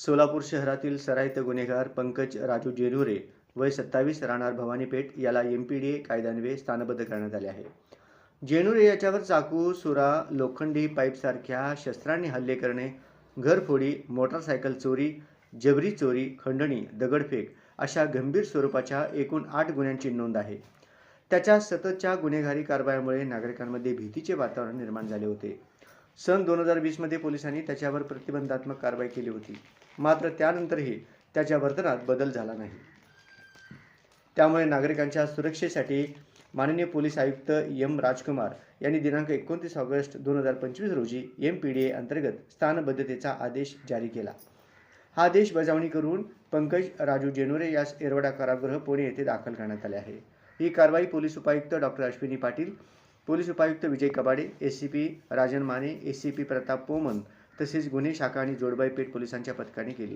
सोलापूर शहरातील सराईत गुन्हेगार पंकज राजू जेरुरे वय सत्तावीस राहणार भवानीपेठ याला एम पी डी ए कायद्यान्वये स्थानबद्ध करण्यात आले आहे. जेनुरे याच्यावर चाकू सुरा लोखंडी पाईपसारख्या शस्त्रांनी हल्ले करणे घरफोडी मोटारसायकल चोरी जबरी चोरी खंडणी दगडफेक अशा गंभीर स्वरूपाच्या एकूण आठ गुन्ह्यांची नोंद आहे. त्याच्या सततच्या गुन्हेगारी कारवायामुळे नागरिकांमध्ये भीतीचे वातावरण निर्माण झाले होते. सन दोन हजार वीसमध्ये पोलिसांनी त्याच्यावर प्रतिबंधात्मक कारवाई केली होती. मात्र त्यानंतरही त्याच्या वर्तनात बदल झाला नाही. त्यामुळे नागरिकांच्या सुरक्षेसाठी माननीय पोलीस आयुक्त एम राजकुमार यांनी दिनांक एकोणतीस ऑगस्ट दोन हजार पंचवीस रोजी एम पी डी ए अंतर्गत स्थानबद्धतेचा आदेश जारी केला. हा आदेश बजावणी करून पंकज राजू जेनुरे यास एरवडा कारागृह पुणे येथे दाखल करण्यात आले आहे. ही कारवाई पोलीस उपायुक्त डॉक्टर अश्विनी पाटील पोलीस उपायुक्त Vijay Kabade S C P Rajan Mane S C P Pratap Poman तसेच गुन्हे शाखा आणि जोडबाई पेठ पोलिसांच्या पथकाने केली.